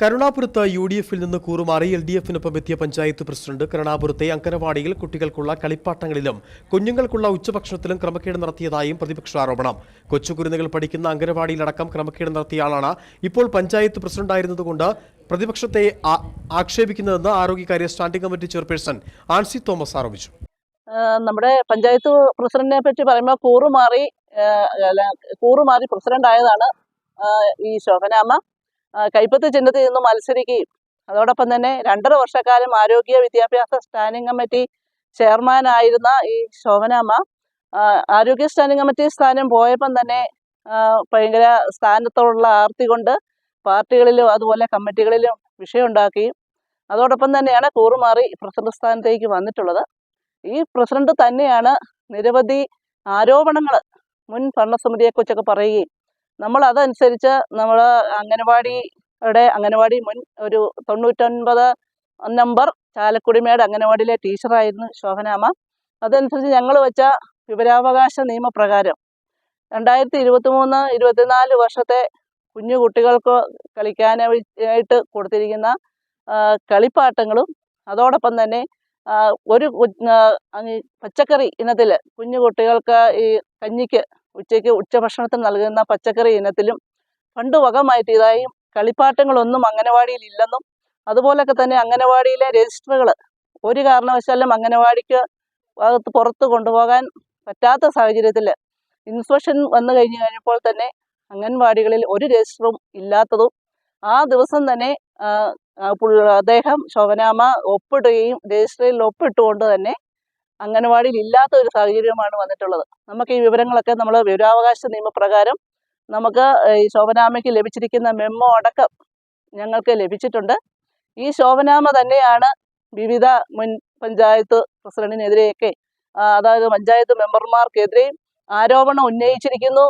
കരുണാപുരത്ത് U D എഫിൽ നിന്ന് കൂറുമാറി L D എഫിനൊപ്പം എത്തിയ പഞ്ചായത്ത് പ്രസിഡന്റ് കരുണാപുരത്തെ അങ്കനവാടിയിൽ കുട്ടികൾക്കുള്ള കളിപ്പാട്ടങ്ങളിലും കുഞ്ഞുങ്ങൾക്കുള്ള ഉച്ചഭക്ഷണത്തിലും ക്രമക്കേട് നടത്തിയതായും പ്രതിപക്ഷ ആരോപണം. കൊച്ചുകുരുന്നുകൾ പഠിക്കുന്ന അങ്കനവാടിയിലടക്കം ക്രമക്കേട് നടത്തിയ ആളാണ് ഇപ്പോൾ പഞ്ചായത്ത് പ്രസിഡന്റായിരുന്നതുകൊണ്ട് പ്രതിപക്ഷത്തെ ആക്ഷേപിക്കുന്നതെന്ന് ആരോഗ്യകാര്യ standing committee chairperson Ancy Thomas ആരോപിച്ചു. നമ്മുടെ പഞ്ചായത്ത് പ്രസിഡന്റിനെ പറ്റി പറയുമ്പോൾ കൂറുമാറി കൂറുമാറി പ്രസിഡന്റ് ആയതാണ് ഈ ശോഭനാമ്മ. കൈപ്പത്തി ചിഹ്നത്തിൽ നിന്ന് മത്സരിക്കുകയും. അതോടൊപ്പം തന്നെ രണ്ടര വർഷക്കാലം ആരോഗ്യ വിദ്യാഭ്യാസ സ്റ്റാൻഡിംഗ് കമ്മിറ്റി ചെയർമാൻ ആയിരുന്ന ഈ ശോഭനാമ്മ ആരോഗ്യ സ്റ്റാൻഡിംഗ് കമ്മിറ്റി സ്ഥാനം പോയപ്പം തന്നെ ഭയങ്കര സ്ഥാനത്തോടുള്ള ആർത്തി കൊണ്ട് പാർട്ടികളിലും അതുപോലെ കമ്മിറ്റികളിലും വിഷയമുണ്ടാക്കുകയും അതോടൊപ്പം തന്നെയാണ് കൂറുമാറി പ്രസിഡന്റ് സ്ഥാനത്തേക്ക് വന്നിട്ടുള്ളത്. ഈ പ്രസിഡന്റ് തന്നെയാണ് നിരവധി ആരോപണങ്ങൾ മുൻ ഭരണസമിതിയെക്കുറിച്ചൊക്കെ പറയുകയും നമ്മൾ അതനുസരിച്ച് നമ്മൾ അംഗനവാടിയുടെ അംഗനവാടി മുൻ ഒരു തൊണ്ണൂറ്റൊൻപത് നമ്പർ ചാലക്കുടിമേട് അംഗനവാടിയിലെ ടീച്ചറായിരുന്നു ശോഭനാമ അതനുസരിച്ച് ഞങ്ങൾ വെച്ച വിവരാവകാശ നിയമപ്രകാരം രണ്ടായിരത്തി ഇരുപത്തി മൂന്ന് ഇരുപത്തിനാല് വർഷത്തെ കുഞ്ഞു കുട്ടികൾക്ക് കളിക്കാനായിട്ട് കൊടുത്തിരിക്കുന്ന കളിപ്പാട്ടങ്ങളും അതോടൊപ്പം തന്നെ ഒരു പച്ചക്കറി ഇനത്തിൽ കുഞ്ഞു കുട്ടികൾക്ക് ഈ കഞ്ഞിക്ക് ഉച്ചയ്ക്ക് ഉച്ചഭക്ഷണത്തിന് നൽകുന്ന പച്ചക്കറി ഇനത്തിലും ഫണ്ട് വക മാറ്റിയതായും കളിപ്പാട്ടങ്ങളൊന്നും അംഗനവാടിയിൽ ഇല്ലെന്നും അതുപോലൊക്കെ തന്നെ അംഗനവാടിയിലെ രജിസ്റ്ററുകൾ ഒരു കാരണവശാലും അംഗനവാടിക്ക് അകത്ത് പുറത്ത് കൊണ്ടുപോകാൻ പറ്റാത്ത സാഹചര്യത്തിൽ ഇൻസ്പെക്ഷൻ വന്നു കഴിഞ്ഞ് കഴിഞ്ഞപ്പോൾ തന്നെ അംഗൻവാടികളിൽ ഒരു രജിസ്റ്ററും ഇല്ലാത്തതും ആ ദിവസം തന്നെ അദ്ദേഹം ശോഭനാമ ഒപ്പിടുകയും രജിസ്റ്ററിൽ ഒപ്പിട്ടുകൊണ്ട് തന്നെ അംഗനവാടിയിൽ ഇല്ലാത്ത ഒരു സാഹചര്യമാണ് വന്നിട്ടുള്ളത്. നമുക്ക് ഈ വിവരങ്ങളൊക്കെ നമ്മൾ വിവരാവകാശ നിയമപ്രകാരം നമുക്ക് ഈ ശോഭനാമയ്ക്ക് ലഭിച്ചിരിക്കുന്ന മെമ്മോ അടക്കം ഞങ്ങൾക്ക് ലഭിച്ചിട്ടുണ്ട്. ഈ ശോഭനാമ തന്നെയാണ് വിവിധ മുൻ പഞ്ചായത്ത് പ്രസിഡന്റിനെതിരെയൊക്കെ അതായത് പഞ്ചായത്ത് മെമ്പർമാർക്കെതിരെയും ആരോപണം ഉന്നയിച്ചിരിക്കുന്നു.